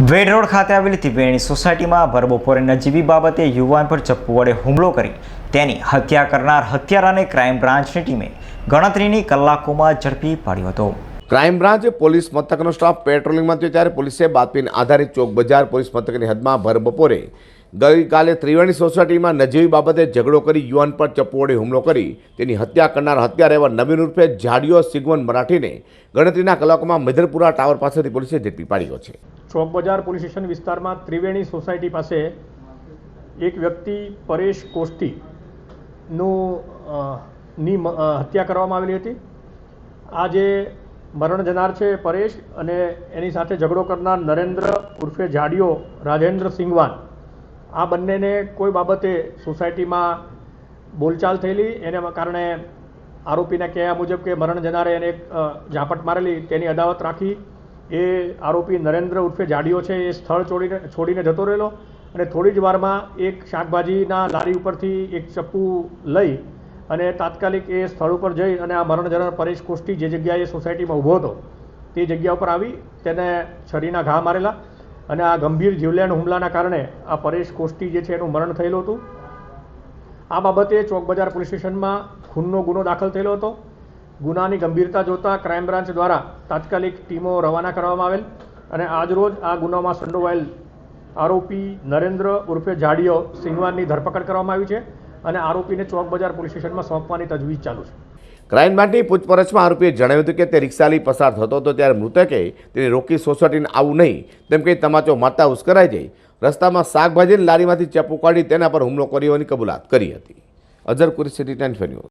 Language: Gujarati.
વેડ રોડ ખાતે આવેલી ત્રિવેણી સોસાયટીમાં ભરબપોરે નજીવી બાબતે યુવાન પર ચપ્પુ વડે હુમલો કરી તેની હત્યા કરનાર હત્યારાને ક્રાઇમ બ્રાન્ચની ટીમે ગણતરીની કલાકોમાં ઝડપી પાડ્યો હતો. ક્રાઇમ બ્રાન્ચ પોલીસ મથકનો સ્ટાફ પેટ્રોલિંગમાં હતો ત્યારે પોલીસે બાતમીને આધારિત ચોક બજાર પોલીસ મથકની હદમાં ભર બપોરે ગઈકાલે ત્રિવેણી સોસાયટીમાં નજીવી બાબતે ઝઘડો કરી યુવાન પર ચપ્પુ વડે હુમલો કરી. તેની હત્યા કરનાર હત્યા એવા નવીન ઉર્ફે જાડિયો સિગવન મરાઠીને ગણતરીના કલાકોમાં મેદરપુરા ટાવર પાસેથી પોલીસે ઝડપી પાડ્યો છે. ચોક બજાર પોલીસ સ્ટેશન વિસ્તારમાં ત્રિવેણી સોસાયટી પાસે એક વ્યક્તિ પરેશ અ, ની હત્યા કરવામાં આવેલી હતી. આ જે મરણ જનાર છે પરેશ અને એની સાથે ઝઘડો કરનાર નરેન્દ્ર ઉર્ફે જાડિયો રાજેન્દ્ર સિંગવાન આ બંનેને કોઈ બાબતે સોસાયટીમાં બોલચાલ થયેલી, એને કારણે આરોપીના કહેવા મુજબ કે મરણ જનારે એને એક ઝાપટ મારેલી. તેની અદાવત રાખી એ આરોપી નરેન્દ્ર ઉર્ફે જાડિયો છે, એ સ્થળ છોડીને છોડીને જતો રહેલો અને થોડી જ વારમાં એક શાકભાજીના લારી ઉપરથી એક ચપ્પુ લઈ અને તાત્કાલિક એ સ્થળ ઉપર જઈ અને આ મરણ જનાર પરેશ કોષ્ટી જે જગ્યાએ સોસાયટીમાં ઊભો હતો, તે જગ્યા ઉપર આવી, તેને છરીના ઘા મારેલા અને આ ગંભીર જીવલેણ હુમલાના કારણે આ પરેશ કોષ્ટી જે છે એનું મરણ થયેલું હતું. આ બાબતે ચોક બજાર પોલીસ સ્ટેશનમાં ખૂનનો ગુનો દાખલ થયેલો હતો. ગુનાની ગંભીરતા જોતા ક્રાઇમ બ્રાન્ચ દ્વારા તાત્કાલિક ટીમો રવાના કરવામાં આવેલ અને આજરોજ આ ગુનામાં સંડોવાયેલ આરોપી નરેન્દ્ર ઉર્ફે જાડિયો સિંગવાનની ધરપકડ કરવામાં આવી છે અને આરોપીને ચોક બજાર પોલીસ સ્ટેશનમાં સોંપવાની તજવીજ ચાલુ છે. ક્રાઇમ બ્રાન્ચની પૂછપરછમાં આરોપીએ જણાવ્યું હતું કે તે રિક્ષાલી પસાર થતો હતો ત્યારે મૃતકે તેને રોકી સોસાયટીને આવું નહીં. તેમ કહી તમાચો મારતા ઉશ્કરાઈ જઈ રસ્તામાં શાકભાજીની લારીમાંથી ચપ્પુ કાઢી તેના પર હુમલો કર્યો હોવાની કબૂલાત કરી હતી. અઝર કુરી સિટી ટેન ન્યૂઝ.